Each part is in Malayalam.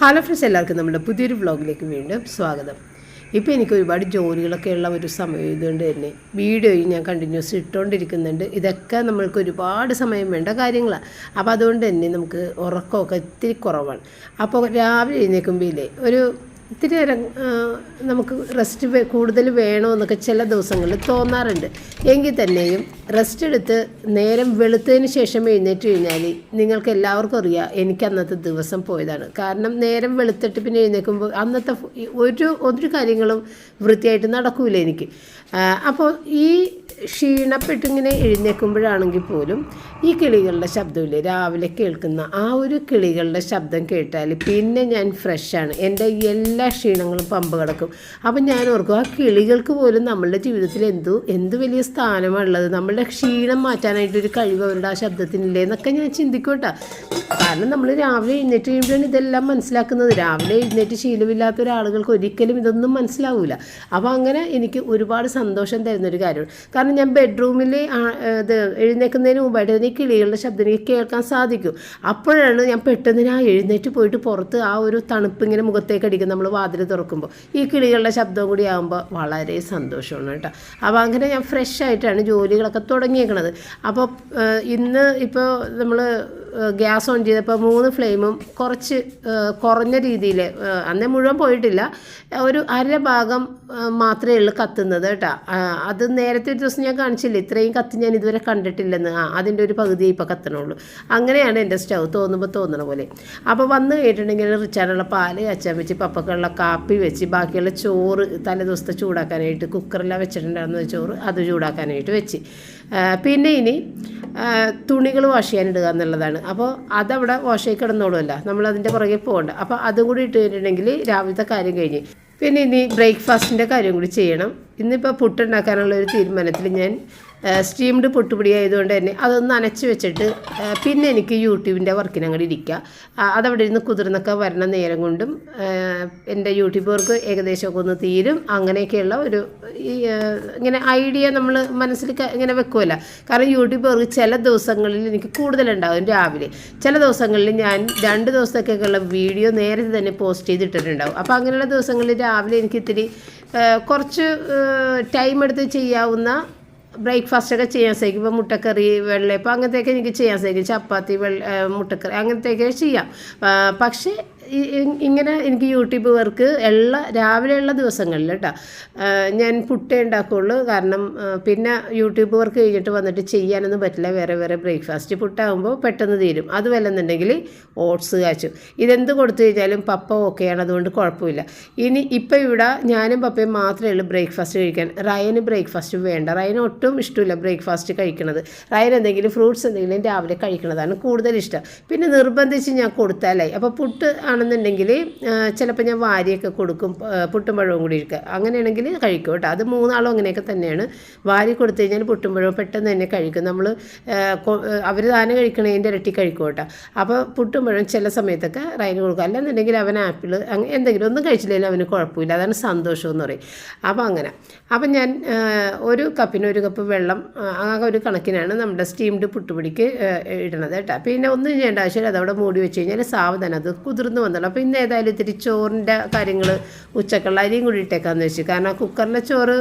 ഹലോ ഫ്രണ്ട്സ് എല്ലാവർക്കും നമ്മുടെ പുതിയൊരു വ്ളോഗിലേക്ക് വീണ്ടും സ്വാഗതം. ഇപ്പോൾ എനിക്ക് ഒരുപാട് ജോലികളൊക്കെ ഉള്ള ഒരു സമയം ഇതുകൊണ്ട് തന്നെ. വീഡിയോയും ഞാൻ കണ്ടിന്യൂസ് ഇട്ടുകൊണ്ടിരിക്കുന്നുണ്ട് ഇതൊക്കെ നമ്മൾക്ക് ഒരുപാട് സമയം വേണ്ട കാര്യങ്ങളാണ് അപ്പോൾ അതുകൊണ്ട് തന്നെ നമുക്ക് ഉറക്കമൊക്കെ ഇത്തിരി കുറവാണ്. അപ്പോൾ രാവിലെ എഴുന്നേൽക്കുമ്പോഴേ ഒരു ഇത്തിരി നേരം നമുക്ക് റെസ്റ്റ് കൂടുതൽ വേണമെന്നൊക്കെ ചില ദിവസങ്ങളിൽ തോന്നാറുണ്ട്. എങ്കിൽ തന്നെയും റെസ്റ്റ് എടുത്ത് നേരം വെളുത്തതിന് ശേഷം എഴുന്നേറ്റ് കഴിഞ്ഞാൽ നിങ്ങൾക്ക് എല്ലാവർക്കും അറിയാം എനിക്ക് അന്നത്തെ ദിവസം പോയതാണ്. കാരണം നേരം വെളുത്തിട്ട് പിന്നെ എഴുന്നേൽക്കുമ്പോൾ അന്നത്തെ ഒരു ഒരു കാര്യങ്ങളും വൃത്തിയായിട്ട് നടക്കൂല എനിക്ക്. അപ്പോൾ ഈ ക്ഷീണപ്പെട്ടിങ്ങനെ എഴുന്നേൽക്കുമ്പോഴാണെങ്കിൽ പോലും ഈ കിളികളുടെ ശബ്ദമില്ലേ രാവിലെ കേൾക്കുന്ന ആ ഒരു കിളികളുടെ ശബ്ദം കേട്ടാൽ പിന്നെ ഞാൻ ഫ്രഷാണ് എന്റെ എല്ലാ ക്ഷീണങ്ങളും പമ്പ് കിടക്കും. അപ്പം ഞാൻ ഓർക്കും ആ കിളികൾക്ക് പോലും നമ്മളുടെ ജീവിതത്തിൽ എന്തു എന്ത് വലിയ സ്ഥാനമാണുള്ളത്? നമ്മളുടെ ക്ഷീണം മാറ്റാനായിട്ടൊരു കഴിവ് അവരുടെ ആ ശബ്ദത്തിനില്ലേ എന്നൊക്കെ ഞാൻ ചിന്തിക്കോട്ടാ. കാരണം നമ്മൾ രാവിലെ എഴുന്നേറ്റ് കഴിയുമ്പോഴാണ് ഇതെല്ലാം മനസ്സിലാക്കുന്നത്. രാവിലെ എഴുന്നേറ്റ് ശീലമില്ലാത്ത ഒരാളുകൾക്ക് ഒരിക്കലും ഇതൊന്നും മനസ്സിലാവില്ല അപ്പോൾ അങ്ങനെ എനിക്ക് ഒരുപാട് സന്തോഷം തരുന്നൊരു കാര്യമാണ്. കാരണം ഞാൻ ബെഡ്റൂമിൽ ഇത് എഴുന്നേൽക്കുന്നതിന് മുമ്പായിട്ട് തന്നെ കിളികളുടെ ശബ്ദം എനിക്ക് കേൾക്കാൻ സാധിക്കും. അപ്പോഴാണ് ഞാൻ പെട്ടെന്ന് ആ എഴുന്നേറ്റ് പോയിട്ട് പുറത്ത് ആ ഒരു തണുപ്പ് ഇങ്ങനെ മുഖത്തേക്ക് അടിക്കും. നമ്മൾ വാതിൽ തുറക്കുമ്പോൾ ഈ കിളികളുടെ ശബ്ദം കൂടി ആകുമ്പോൾ വളരെ സന്തോഷമാണ് കേട്ടോ. അപ്പോൾ അങ്ങനെ ഞാൻ ഫ്രഷ് ആയിട്ടാണ് ജോലികളൊക്കെ തുടങ്ങിയേക്കണത്. അപ്പോൾ ഇന്ന് ഇപ്പോൾ നമ്മൾ ഗ്യാസ് ഓൺ ചെയ്തപ്പോൾ മൂന്ന് ഫ്ലെയിമും കുറച്ച് കുറഞ്ഞ രീതിയിൽ അന്നേ മുഴുവൻ പോയിട്ടില്ല. ഒരു അര ഭാഗം മാത്രമേ ഉള്ളൂ കത്തുന്നത് കേട്ടോ. അത് നേരത്തെ ഒരു ദിവസം ഞാൻ കാണിച്ചില്ല? ഇത്രയും കത്ത് ഞാൻ ഇതുവരെ കണ്ടിട്ടില്ലെന്ന്. ആ അതിന്റെ ഒരു പകുതിയേ ഇപ്പോൾ കത്തണുള്ളൂ. അങ്ങനെയാണ് എന്റെ സ്റ്റൗ തോന്നുമ്പോൾ തോന്നണ പോലെ. അപ്പോൾ വന്ന് കഴിഞ്ഞിട്ടുണ്ടെങ്കിൽ റിച്ചാനുള്ള പാൽ അച്ചാൻ വെച്ച് പപ്പക്കുള്ള കാപ്പി വെച്ച് ബാക്കിയുള്ള ചോറ് തലേ ദിവസത്തെ ചൂടാക്കാനായിട്ട് കുക്കറിലാണ് വെച്ചിട്ടുണ്ടായിരുന്ന ചോറ് അത് ചൂടാക്കാനായിട്ട് വെച്ച്. പിന്നെ ഇനി തുണികൾ വാഷ് ചെയ്യാനിടുക എന്നുള്ളതാണ്. അപ്പോൾ അതവിടെ വാഷ് ചെയ്ത് കിടന്നോളുമല്ല. നമ്മൾ അതിന്റെ പുറകെ പോകണ്ട. അപ്പോൾ അതും കൂടി ഇട്ട് കഴിഞ്ഞിട്ടുണ്ടെങ്കിൽ രാവിലത്തെ കാര്യം കഴിഞ്ഞ്. പിന്നെ ഇനി ബ്രേക്ക്ഫാസ്റ്റിന്റെ കാര്യം കൂടി ചെയ്യണം. ഇന്നിപ്പോൾ പുട്ടുണ്ടാക്കാനുള്ള ഒരു തീരുമാനത്തിൽ ഞാൻ സ്റ്റീംഡ് പുട്ടുപൊടി ആയതുകൊണ്ട് തന്നെ അതൊന്ന് നനച്ച് വെച്ചിട്ട് പിന്നെ എനിക്ക് യൂട്യൂബിന്റെ വർക്കിന് അങ്ങോട്ട് ഇരിക്കുക അതവിടെ ഇരുന്ന് കുതിർന്നൊക്കെ വരണ നേരം കൊണ്ടും എന്റെ യൂട്യൂബ് വർക്ക് ഏകദേശമൊക്കെ ഒന്ന് തീരും. അങ്ങനെയൊക്കെയുള്ള ഒരു ഇങ്ങനെ ഐഡിയ നമ്മൾ മനസ്സിൽ ഇങ്ങനെ വെക്കുമല്ല കാരണം യൂട്യൂബ് വർക്ക് ചില ദിവസങ്ങളിൽ എനിക്ക് കൂടുതലുണ്ടാകും രാവിലെ. ചില ദിവസങ്ങളിൽ ഞാൻ രണ്ട് ദിവസത്തേക്കൊക്കെയുള്ള വീഡിയോ നേരത്തെ തന്നെ പോസ്റ്റ് ചെയ്തിട്ടിട്ടുണ്ടാവും. അപ്പോൾ അങ്ങനെയുള്ള ദിവസങ്ങളിൽ രാവിലെ എനിക്ക് ഇത്തിരി കുറച്ച് ടൈം എടുത്ത് ചെയ്യാവുന്ന ബ്രേക്ക്ഫാസ്റ്റ് ഒക്കെ ചെയ്യാൻ സാധിക്കും ഇപ്പോൾ മുട്ടക്കറി വെള്ളയപ്പം അങ്ങനത്തെയൊക്കെ എനിക്ക് ചെയ്യാൻ സാധിക്കും ചപ്പാത്തി വെള്ള മുട്ടക്കറി അങ്ങനത്തെയൊക്കെ ചെയ്യാം. പക്ഷേ ഇങ്ങനെ എനിക്ക് യൂട്യൂബ് വർക്ക് എല്ലാ രാവിലെയുള്ള ദിവസങ്ങളിൽ കേട്ടോ ഞാൻ പുട്ടേ ഉണ്ടാക്കുകയുള്ളൂ കാരണം പിന്നെ യൂട്യൂബ് വർക്ക് കഴിഞ്ഞിട്ട് വന്നിട്ട് ചെയ്യാനൊന്നും പറ്റില്ല. വേറെ വേറെ ബ്രേക്ക്ഫാസ്റ്റ് പുട്ടാകുമ്പോൾ പെട്ടെന്ന് തീരും. അതുമല്ലെന്നുണ്ടെങ്കിൽ ഓട്സ് കാച്ചും. ഇതെന്ത് കൊടുത്തു കഴിഞ്ഞാലും പപ്പ ഓക്കെയാണ് അതുകൊണ്ട് കുഴപ്പമില്ല. ഇനി ഇപ്പം ഇവിടെ ഞാനും പപ്പയും മാത്രമേ ഉള്ളൂ ബ്രേക്ക്ഫാസ്റ്റ് കഴിക്കാൻ. റയന് ബ്രേക്ക്ഫാസ്റ്റ് വേണ്ട. റയന് ഒട്ടും ഇഷ്ടമില്ല ബ്രേക്ക്ഫാസ്റ്റ് കഴിക്കുന്നത് റയൻ എന്തെങ്കിലും ഫ്രൂട്ട്സ് എന്തെങ്കിലും രാവിലെ കഴിക്കുന്നതാണ് കൂടുതൽ ഇഷ്ടം. പിന്നെ നിർബന്ധിച്ച് ഞാൻ കൊടുത്താലായി. അപ്പോൾ പുട്ട് ആണെന്നുണ്ടെങ്കിൽ ചിലപ്പോൾ ഞാൻ വാരിയൊക്കെ കൊടുക്കും പുട്ടുമ്പഴവും പുട്ടും പഴവും കൂടി ഇരിക്കുക അങ്ങനെയാണെങ്കിൽ കഴിക്കും കേട്ടോ. അത് മൂന്നാളും അങ്ങനെയൊക്കെ തന്നെയാണ്. വാരി കൊടുത്തു കഴിഞ്ഞാൽ പുട്ടും പഴവും പെട്ടെന്ന് തന്നെ കഴിക്കും. നമ്മൾ അവർ താനെ കഴിക്കണതിന്റെ ഇരട്ടി കഴിക്കും കേട്ടോ. അപ്പോൾ പുട്ടും പഴവും ചില സമയത്തൊക്കെ റൈന് കൊടുക്കും. അല്ലെന്നുണ്ടെങ്കിൽ അവൻ ആപ്പിൾ എന്തെങ്കിലും ഒന്നും കഴിച്ചില്ലെങ്കിൽ അവന് കുഴപ്പമില്ല. അതാണ് സന്തോഷം എന്ന് പറയും. അപ്പോൾ അങ്ങനെ. അപ്പം ഞാൻ ഒരു കപ്പിന് ഒരു കപ്പ് വെള്ളം ആ, ഒരു കണക്കിനാണ് നമ്മുടെ സ്റ്റീംഡ് പുട്ടുപിടിക്ക് ഇടണത് കേട്ടോ. പിന്നെ ഒന്നും ചെയ്യേണ്ട ആവശ്യമില്ല. അതവിടെ മൂടി വെച്ച് കഴിഞ്ഞാൽ സാവധാനം. അത് കുതിർന്ന് വന്നോളൂ അപ്പോൾ ഇന്ന് ഏതായാലും ഇത്തിരി ചോറിന്റെ കാര്യങ്ങൾ ഉച്ചക്കുള്ള അരിയും കൂടി ഇട്ടേക്കാന്ന് വെച്ചു. കാരണം കുക്കറിലെ ചോറ്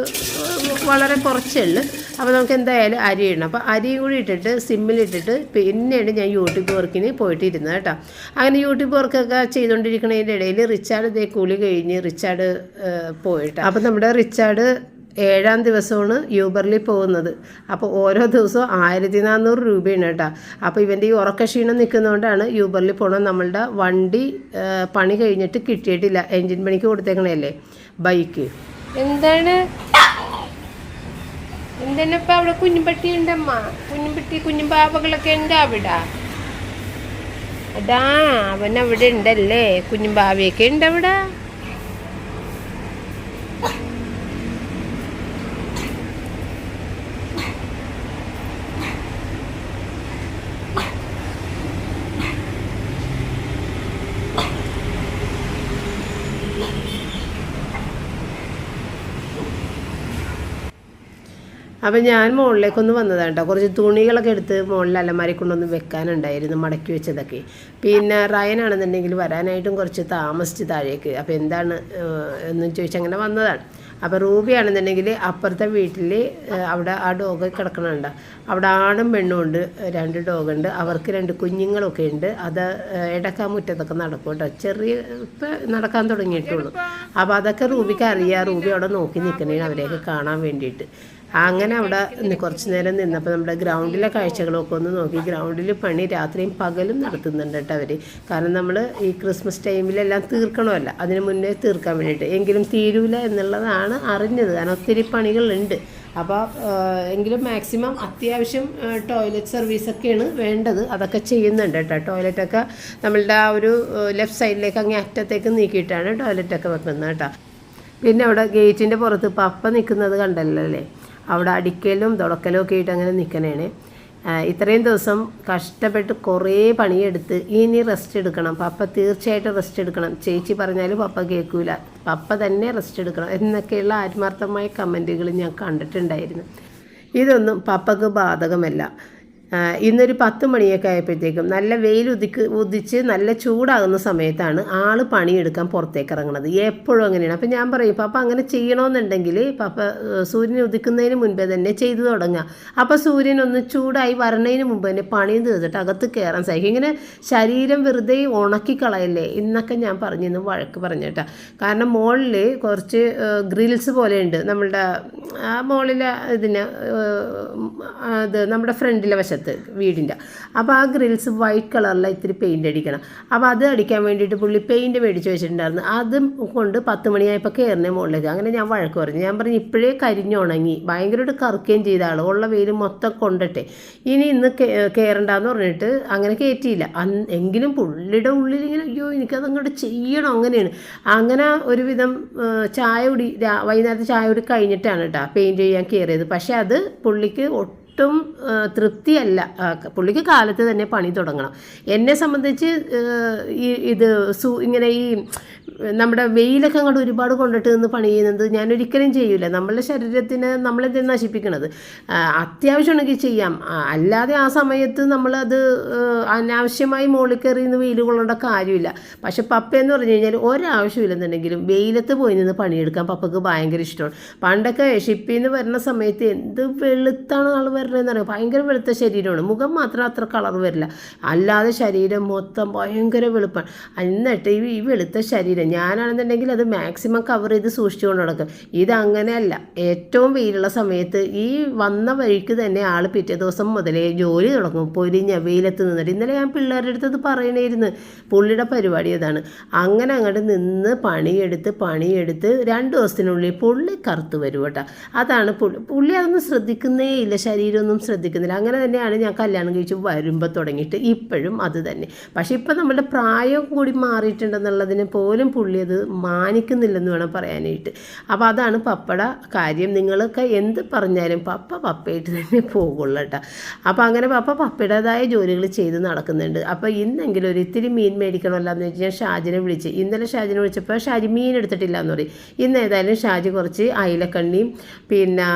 വളരെ കുറച്ചേ ഉള്ളൂ. അപ്പോൾ നമുക്ക് എന്തായാലും അരി ഇടണം. അപ്പോൾ അരിയും കൂടി ഇട്ടിട്ട് സിമ്മിലിട്ടിട്ട് പിന്നെയാണ് ഞാൻ യൂട്യൂബ് വർക്കിന് പോയിട്ടിരുന്നത് കേട്ടോ. അങ്ങനെ യൂട്യൂബ് വർക്കൊക്കെ ചെയ്തുകൊണ്ടിരിക്കുന്നതിന്റെ ഇടയിൽ റിച്ചാർഡ് ഇതേ കൂലി കഴിഞ്ഞ് റിച്ചാർഡ് പോയിട്ട്. അപ്പോൾ നമ്മുടെ റിച്ചാർഡ് ഏഴാം ദിവസമാണ് യൂബറിൽ പോകുന്നത്. അപ്പോൾ ഓരോ ദിവസവും ആയിരത്തി നാനൂറ് രൂപയാണ് കേട്ടോ. അപ്പോൾ ഇവന്റെ ഈ ഉറക്ക ക്ഷീണം നിൽക്കുന്നതുകൊണ്ടാണ് യൂബറിൽ പോകണം നമ്മളുടെ വണ്ടി പണി കഴിഞ്ഞിട്ട് കിട്ടിയിട്ടില്ല. എൻജിൻ പണിക്ക് കൊടുത്തേക്കണല്ലേ ബൈക്ക്. എന്താണ്? എന്തിനപ്പം അവിടെ കുഞ്ഞുപട്ടി ഉണ്ടമ്മ കുഞ്ഞുപട്ടി കുഞ്ഞുപാവകളൊക്കെ ഉണ്ട് അവിടെ? അതാ അവൻ അവിടെ ഉണ്ടല്ലേ? കുഞ്ഞുപാവയൊക്കെ ഉണ്ട് അവിടെ? അപ്പം ഞാൻ മുകളിലേക്കൊന്ന് വന്നതാണ് കേട്ടോ. കുറച്ച് തുണികളൊക്കെ എടുത്ത് മുകളിൽ അലമാരി കൊണ്ടൊന്ന് വെക്കാനുണ്ടായിരുന്നു മടക്കി വെച്ചതൊക്കെ. പിന്നെ റയനാണെന്നുണ്ടെങ്കിൽ വരാനായിട്ടും കുറച്ച് താമസിച്ച് താഴേക്ക്. അപ്പോൾ എന്താണ് എന്ന് ചോദിച്ചാൽ അങ്ങനെ വന്നതാണ് അപ്പോൾ റൂബിയാണെന്നുണ്ടെങ്കിൽ അപ്പുറത്തെ വീട്ടിൽ അവിടെ ആ ഡോഗ് കിടക്കണുണ്ട്. അവിടെ ആണും പെണ്ണും ഉണ്ട് രണ്ട് ഡോഗ് ഉണ്ട് അവർക്ക് രണ്ട് കുഞ്ഞുങ്ങളൊക്കെ ഉണ്ട്. അത് ഇടക്കാ മുറ്റത്തൊക്കെ നടക്കും കേട്ടോ. ചെറിയ ഇപ്പം നടക്കാൻ തുടങ്ങിയിട്ടുള്ളൂ. അപ്പോൾ അതൊക്കെ റൂബിക്ക് അറിയാം. റൂബി അവിടെ നോക്കി നിൽക്കണേ അവരെയൊക്കെ കാണാൻ വേണ്ടിയിട്ട്. അങ്ങനെ അവിടെ കുറച്ച് നേരം നിന്നപ്പോൾ നമ്മുടെ ഗ്രൗണ്ടിലെ കാഴ്ചകളൊക്കെ ഒന്ന് നോക്കി. ഗ്രൗണ്ടിൽ പണി രാത്രിയും പകലും നടത്തുന്നുണ്ട് കേട്ടോ അവർ കാരണം നമ്മൾ ഈ ക്രിസ്മസ് ടൈമിലെല്ലാം തീർക്കണമല്ല. അതിന് മുന്നേ തീർക്കാൻ വേണ്ടിയിട്ട്. എങ്കിലും തീരൂല എന്നുള്ളതാണ് അറിഞ്ഞത്. കാരണം ഒത്തിരി പണികളുണ്ട്. അപ്പോൾ എങ്കിലും മാക്സിമം അത്യാവശ്യം ടോയ്ലറ്റ് സർവീസൊക്കെയാണ് വേണ്ടത്. അതൊക്കെ ചെയ്യുന്നുണ്ട് കേട്ടോ. ടോയ്ലറ്റൊക്കെ നമ്മളുടെ ആ ഒരു ലെഫ്റ്റ് സൈഡിലേക്ക് അങ്ങേ അറ്റത്തേക്ക് നീക്കിയിട്ടാണ് ടോയ്ലറ്റൊക്കെ വെക്കുന്നത് കേട്ടോ. പിന്നെ അവിടെ ഗേറ്റിന്റെ പുറത്ത് പപ്പ നിൽക്കുന്നത് കണ്ടല്ലോ അല്ലേ? അവിടെ അടിക്കലും തുടക്കലും ഒക്കെ ആയിട്ട് അങ്ങനെ നിൽക്കണേണ് ഇത്രയും ദിവസം കഷ്ടപ്പെട്ട് കുറേ പണിയെടുത്ത് ഇനി റെസ്റ്റ് എടുക്കണം. പപ്പ തീർച്ചയായിട്ടും റെസ്റ്റ് എടുക്കണം. ചേച്ചി പറഞ്ഞാലും പപ്പ കേൾക്കൂല. പപ്പ തന്നെ റെസ്റ്റ് എടുക്കണം എന്നൊക്കെയുള്ള ആത്മാർത്ഥമായ കമന്റുകൾ ഞാൻ കണ്ടിട്ടുണ്ടായിരുന്നു. ഇതൊന്നും പപ്പക്ക് ബാധകമല്ല. ഇന്നൊരു പത്ത് മണിയൊക്കെ ആയപ്പോഴത്തേക്കും നല്ല വെയിൽ ഉദിക്ക് ഉദിച്ച് നല്ല ചൂടാകുന്ന സമയത്താണ് ആൾ പണിയെടുക്കാൻ പുറത്തേക്ക് ഇറങ്ങുന്നത്. എപ്പോഴും അങ്ങനെയാണ്. അപ്പം ഞാൻ പറയും പാപ്പ അങ്ങനെ ചെയ്യണമെന്നുണ്ടെങ്കിൽ പാപ്പ സൂര്യൻ ഉദിക്കുന്നതിന് മുൻപേ തന്നെ ചെയ്തു തുടങ്ങുക അപ്പോൾ സൂര്യൻ ഒന്ന് ചൂടായി വരണതിന് മുമ്പ് തന്നെ പണിയും തീർത്തിട്ട് അകത്ത് കയറാൻ സാധിക്കും. ഇങ്ങനെ ശരീരം വെറുതെ ഉണക്കി കളയല്ലേ ഇന്നൊക്കെ ഞാൻ പറഞ്ഞിന്ന് വഴക്ക് പറഞ്ഞേട്ടാ കാരണം മുകളിൽ കുറച്ച് ഗ്രിൽസ് പോലെയുണ്ട് നമ്മളുടെ ആ മുകളിലെ ഇതിന് അത് നമ്മുടെ ഫ്രണ്ടിലെ വശത്ത്. വീടിന്റെ. അപ്പോൾ ആ ഗ്രിൽസ് വൈറ്റ് കളറിൽ ഇത്തിരി പെയിന്റ് അടിക്കണം. അപ്പോൾ അത് അടിക്കാൻ വേണ്ടിയിട്ട് പുള്ളി പെയിന്റ് മേടിച്ച് വെച്ചിട്ടുണ്ടായിരുന്നു. അതും കൊണ്ട് പത്ത് മണിയായപ്പോൾ കയറിനെ മുകളിലേക്ക്. അങ്ങനെ ഞാൻ വഴക്ക് പറഞ്ഞു. ഞാൻ പറഞ്ഞു ഇപ്പോഴേ കരിഞ്ഞുണങ്ങി ഭയങ്കരമായിട്ട് കറുക്കുകയും ചെയ്ത ആൾ ഉള്ള വെയിൽ മൊത്തം കൊണ്ടട്ടെ. ഇനി ഇന്ന് കയറണ്ടെന്ന് പറഞ്ഞിട്ട് അങ്ങനെ കയറ്റിയില്ല എങ്കിലും പുള്ളിയുടെ ഉള്ളിൽ ഇങ്ങനെ അയ്യോ എനിക്കത് അങ്ങോട്ട് ചെയ്യണം. അങ്ങനെയാണ്. അങ്ങനെ ഒരുവിധം ചായ കുടി വൈകുന്നേരത്തെ ചായ കുടി കഴിഞ്ഞിട്ടാണ് കേട്ടോ പെയിന്റ് ചെയ്യാൻ കയറിയത്. പക്ഷേ അത് പുള്ളിക്ക് ഒട്ടും തൃപ്തിയല്ല. പുള്ളിക്ക് കാലത്ത് തന്നെ പണി തുടങ്ങണം. എന്നെ സംബന്ധിച്ച് ഇത് സു ഇങ്ങനെ ഈ നമ്മുടെ വെയിലൊക്കെ അങ്ങോട്ട് ഒരുപാട് കൊണ്ടിട്ട് നിന്ന് പണി ചെയ്യുന്നത് ഞാൻ ഒരിക്കലും ചെയ്യൂല. നമ്മളുടെ ശരീരത്തിന് നമ്മളെന്ത് നശിപ്പിക്കണത്. അത്യാവശ്യമാണെങ്കിൽ ചെയ്യാം. അല്ലാതെ ആ സമയത്ത് നമ്മളത് അനാവശ്യമായി മുകളിൽ കയറി നിന്ന് വെയിൽ കൊള്ളേണ്ട കാര്യമില്ല. പക്ഷെ പപ്പ എന്ന് പറഞ്ഞു കഴിഞ്ഞാൽ ഒരാവശ്യമില്ലെന്നുണ്ടെങ്കിലും വെയിലത്ത് പോയി നിന്ന് പണിയെടുക്കാൻ പപ്പക്ക് ഭയങ്കര ഇഷ്ടമാണ്. പണ്ടൊക്കെ ഷിപ്പിൽ നിന്ന് വരുന്ന സമയത്ത് എന്ത് വെളുത്താണ് ആൾ വരുന്നതെന്ന് അറിയാം ഭയങ്കര വെളുത്ത ശരീരമാണ്. മുഖം മാത്രം അത്ര കളർ വരില്ല. അല്ലാതെ ശരീരം മൊത്തം ഭയങ്കര വെളുപ്പാണ്. എന്നിട്ട് ഈ വെളുത്ത ശരീരം ഞാനാണെന്നുണ്ടെങ്കിൽ അത് മാക്സിമം കവർ ചെയ്ത് സൂക്ഷിച്ചുകൊണ്ട് നടക്കും. ഇതങ്ങനെയല്ല. ഏറ്റവും വെയിലുള്ള സമയത്ത് ഈ വന്ന വഴിക്ക് തന്നെ ആൾ പിറ്റേ ദിവസം മുതലേ ജോലി തുടങ്ങും. പൊരിഞ്ഞ വെയിലത്ത് നിന്നിട്ട്. ഇന്നലെ ഞാൻ പിള്ളേരുടെ അടുത്ത് അത് പറയണേരുന്നു പുള്ളിയുടെ പരിപാടി അതാണ്. അങ്ങനെ അങ്ങോട്ട് നിന്ന് പണിയെടുത്ത് പണിയെടുത്ത് രണ്ട് ദിവസത്തിനുള്ളിൽ പുള്ളി കറുത്ത് വരും കേട്ടോ. അതാണ് പുള്ളി. പുള്ളി അതൊന്നും ശ്രദ്ധിക്കുന്നേ ഇല്ല ശരീരമൊന്നും ശ്രദ്ധിക്കുന്നില്ല. അങ്ങനെ തന്നെയാണ് ഞാൻ കല്യാണം കഴിച്ച് വരുമ്പോൾ തുടങ്ങിയിട്ട് ഇപ്പോഴും അത് തന്നെ. പക്ഷേ ഇപ്പം നമ്മുടെ പ്രായം കൂടി മാറിയിട്ടുണ്ടെന്നുള്ളതിനെ പോലും പുള്ളി അത് മാനിക്കുന്നില്ലെന്ന് വേണം പറയാനായിട്ട്. അപ്പോൾ അതാണ് പപ്പട കാര്യം. നിങ്ങളൊക്കെ എന്ത് പറഞ്ഞാലും പപ്പ പപ്പയായിട്ട് തന്നെ പോകുള്ളൂ കേട്ടോ. അപ്പോൾ അങ്ങനെ പപ്പ പപ്പയുടേതായ ജോലികൾ ചെയ്ത് നടക്കുന്നുണ്ട്. അപ്പോൾ ഇന്നെങ്കിലും ഒരു ഇത്തിരി മീൻ മേടിക്കണമല്ലോ എന്ന് വെച്ച് ഞാൻ ഷാജിനെ വിളിച്ച്. ഇന്നലെ ഷാജിനെ വിളിച്ചപ്പോൾ ഷാജി മീൻ എടുത്തിട്ടില്ല എന്ന് പറയും. ഇന്ന് ഏതായാലും ഷാജി കുറച്ച് അയിലക്കണ്ണിയും പിന്നെ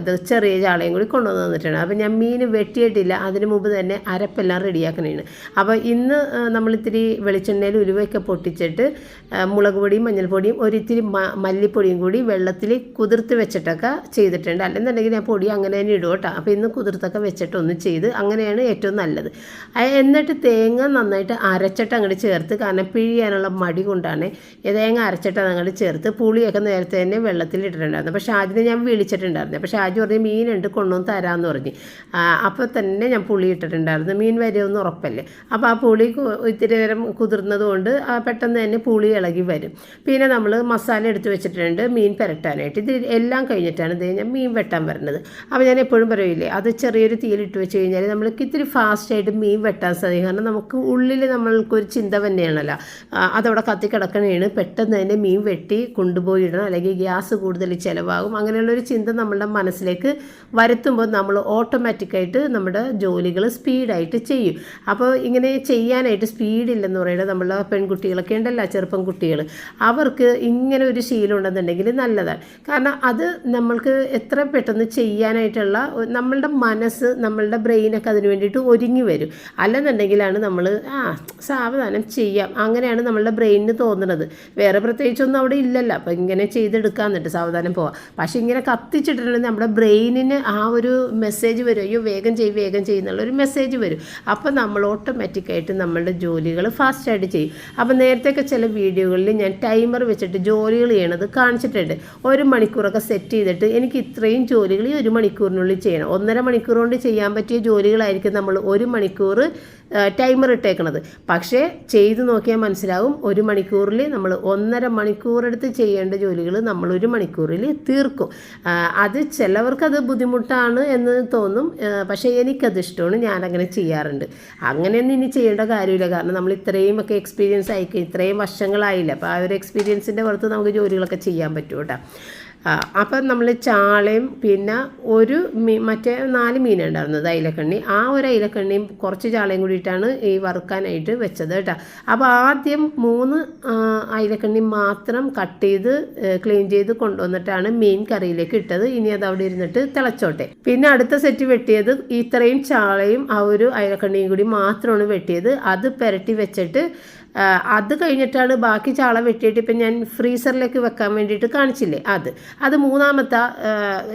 ഇത് ചെറിയ ചാളയും കൂടി കൊണ്ടുവന്ന് തന്നിട്ടുണ്ട് അപ്പോൾ ഞാൻ മീൻ വെട്ടിയിട്ടില്ല. അതിന് മുമ്പ് തന്നെ അരപ്പെല്ലാം റെഡിയാക്കണേണ്. അപ്പോൾ ഇന്ന് നമ്മളിത്തിരി വെളിച്ചെണ്ണയിൽ ഉലുവയൊക്കെ പൊട്ടിച്ചിട്ട് മുളക് പൊടിയും മഞ്ഞൾപ്പൊടിയും ഒരിത്തിരി മല്ലിപ്പൊടിയും കൂടി വെള്ളത്തിൽ കുതിർത്ത് വെച്ചിട്ടൊക്കെ ചെയ്തിട്ടുണ്ട്. അല്ലെന്നുണ്ടെങ്കിൽ ഞാൻ പൊടി അങ്ങനെ തന്നെ ഇടും കേട്ടോ. അപ്പോൾ ഇന്ന് കുതിർത്തൊക്കെ വെച്ചിട്ട് ഒന്ന് ചെയ്ത് അങ്ങനെയാണ് ഏറ്റവും നല്ലത്. എന്നിട്ട് തേങ്ങ നന്നായിട്ട് അരച്ചിട്ട് അങ്ങോട്ട് ചേർത്ത് കാരണം പിഴിയാനുള്ള മടി കൊണ്ടാണ് തേങ്ങ അരച്ചിട്ട് അങ്ങോട്ട് ചേർത്ത് പുളിയൊക്കെ നേരത്തെ തന്നെ വെള്ളത്തിൽ ഇട്ടിട്ടുണ്ടായിരുന്നു. അപ്പോൾ ഷാജിനെ ഞാൻ വിളിച്ചിട്ടുണ്ടായിരുന്നു. അപ്പോൾ ഷാജി പറഞ്ഞ് മീനുണ്ട് കൊണ്ടുവന്ന് തരാമെന്ന് പറഞ്ഞ്. അപ്പോൾ തന്നെ ഞാൻ പുളി ഇട്ടിട്ടുണ്ടായിരുന്നു. മീൻ വരുമെന്ന് ഉറപ്പല്ലേ? അപ്പോൾ ആ പുളി ഇത്തിരി നേരം കുതിർന്നത് കൊണ്ട് പെട്ടെന്ന് തന്നെ പുളി ഇളകി വരും. പിന്നെ നമ്മൾ മസാല എടുത്ത് വെച്ചിട്ടുണ്ട് മീൻ പുരട്ടാനായിട്ട്. ഇത് എല്ലാം കഴിഞ്ഞിട്ടാണ് ഇത് ഞാൻ മീൻ വെട്ടാൻ വരുന്നത് അപ്പോൾ ഞാൻ എപ്പോഴും പറയില്ലേ അത് ചെറിയൊരു തീയിലിട്ട് വെച്ച് കഴിഞ്ഞാൽ നമ്മൾക്ക് ഇത്തിരി ഫാസ്റ്റായിട്ട് മീൻ വെട്ടാൻ സാധിക്കും. കാരണം നമുക്ക് ഉള്ളിൽ നമ്മൾക്കൊരു ചിന്ത തന്നെയാണല്ലോ. അതവിടെ കത്തി കിടക്കണേണ്. പെട്ടെന്ന് തന്നെ മീൻ വെട്ടി കൊണ്ടുപോയി ഇടണം. അല്ലെങ്കിൽ ഗ്യാസ് കൂടുതൽ ചിലവാകും. അങ്ങനെയുള്ളൊരു ചിന്ത നമ്മളുടെ മനസ്സിലേക്ക് വരുത്തുമ്പോൾ നമ്മൾ ഓട്ടോമാറ്റിക്കായിട്ട് നമ്മുടെ ജോലികൾ സ്പീഡായിട്ട് ചെയ്യും. അപ്പോൾ ഇങ്ങനെ ചെയ്യാനായിട്ട് സ്പീഡില്ലെന്ന് പറയുന്നത് നമ്മളെ പെൺകുട്ടികളൊക്കെ ഉണ്ടല്ലോ ചെറുപ്പം കുട്ടികൾ അവർക്ക് ഇങ്ങനെ ഒരു ശീലം ഉണ്ടെന്നുണ്ടെങ്കിൽ നല്ലതാണ്. കാരണം അത് നമ്മൾക്ക് എത്ര പെട്ടെന്ന് ചെയ്യാനായിട്ടുള്ള നമ്മളുടെ മനസ്സ് നമ്മളുടെ ബ്രെയിനൊക്കെ അതിന് വേണ്ടിയിട്ട് ഒരുങ്ങി വരും. അല്ലെന്നുണ്ടെങ്കിലാണ് നമ്മൾ ആ സാവധാനം ചെയ്യാം. അങ്ങനെയാണ് നമ്മളുടെ ബ്രെയിനിന് തോന്നുന്നത്. വേറെ പ്രത്യേകിച്ചൊന്നും അവിടെ ഇല്ലല്ലോ. അപ്പോൾ ഇങ്ങനെ ചെയ്തെടുക്കാൻ എന്നിട്ട് സാവധാനം പോവാം. പക്ഷേ ഇങ്ങനെ കത്തിച്ചിട്ടുണ്ടെങ്കിൽ നമ്മുടെ ബ്രെയിനിന് ആ ഒരു മെസ്സേജ് വരും. അയ്യോ വേഗം ചെയ്യും വേഗം ചെയ്യുന്നുള്ള ഒരു മെസ്സേജ് വരും. അപ്പോൾ നമ്മൾ ഓട്ടോമാറ്റിക്കായിട്ട് നമ്മളുടെ ജോലികൾ ഫാസ്റ്റായിട്ട് ചെയ്യും. അപ്പോൾ നേരത്തെയൊക്കെ ചില വീഡിയോകളിൽ ഞാൻ ടൈമർ വെച്ചിട്ട് ജോലികൾ ചെയ്യണത് കാണിച്ചിട്ടുണ്ട്. ഒരു മണിക്കൂറൊക്കെ സെറ്റ് ചെയ്തിട്ട് എനിക്ക് ഇത്രയും ജോലികൾ ഈ ഒരു മണിക്കൂറിനുള്ളിൽ ചെയ്യണം. ഒന്നര മണിക്കൂർ കൊണ്ട് ചെയ്യാൻ പറ്റിയ ജോലികളായിരിക്കും നമ്മൾ ഒരു മണിക്കൂർ ടൈമർ ഇട്ടേക്കണത്. പക്ഷേ ചെയ്ത് നോക്കിയാൽ മനസ്സിലാവും ഒരു മണിക്കൂറിൽ നമ്മൾ ഒന്നര മണിക്കൂറെടുത്ത് ചെയ്യേണ്ട ജോലികൾ നമ്മൾ ഒരു മണിക്കൂറിൽ തീർക്കും. അത് ചിലവർക്കത് ബുദ്ധിമുട്ടാണ് എന്ന് തോന്നും പക്ഷേ എനിക്കത് ഇഷ്ടമാണ് ഞാനങ്ങനെ ചെയ്യാറുണ്ട്. അങ്ങനെയൊന്നും ഇനി ചെയ്യേണ്ട കാര്യമില്ല. കാരണം നമ്മൾ ഇത്രയും ഒക്കെ എക്സ്പീരിയൻസ് ആയിക്കും ഇത്രയും വർഷങ്ങളായില്ല അപ്പോൾ ആ ഒരു എക്സ്പീരിയൻസിന്റെ പുറത്ത് നമുക്ക് ജോലികളൊക്കെ ചെയ്യാൻ പറ്റും കേട്ടോ. അപ്പം നമ്മൾ ചാളയും പിന്നെ ഒരു മീ മറ്റേ നാല് മീനുണ്ടായിരുന്നത് അയിലക്കണ്ണി. ആ ഒരു അയിലക്കണ്ണിയും കുറച്ച് ചാളയും കൂടിയിട്ടാണ് ഈ വറുക്കാനായിട്ട് വെച്ചത് കേട്ടോ. അപ്പോൾ ആദ്യം മൂന്ന് അയിലക്കണ്ണി മാത്രം കട്ട് ചെയ്ത് ക്ലീൻ ചെയ്ത് കൊണ്ടുവന്നിട്ടാണ് മീൻ കറിയിലേക്ക് ഇട്ടത്. ഇനി അത് അവിടെ ഇരുന്നിട്ട് തിളച്ചോട്ടെ. പിന്നെ അടുത്ത സെറ്റ് വെട്ടിയത് ഇത്രയും ചാളയും ആ ഒരു അയിലക്കണ്ണിയും കൂടി മാത്രമാണ് വെട്ടിയത്. അത് പുരട്ടി വെച്ചിട്ട് അത് കഴിഞ്ഞിട്ടാണ് ബാക്കി ചാള വെട്ടിയിട്ട് ഇപ്പം ഞാൻ ഫ്രീസറിലേക്ക് വെക്കാൻ വേണ്ടിയിട്ട് കാണിച്ചില്ലേ? അത്. അത് മൂന്നാമത്തെ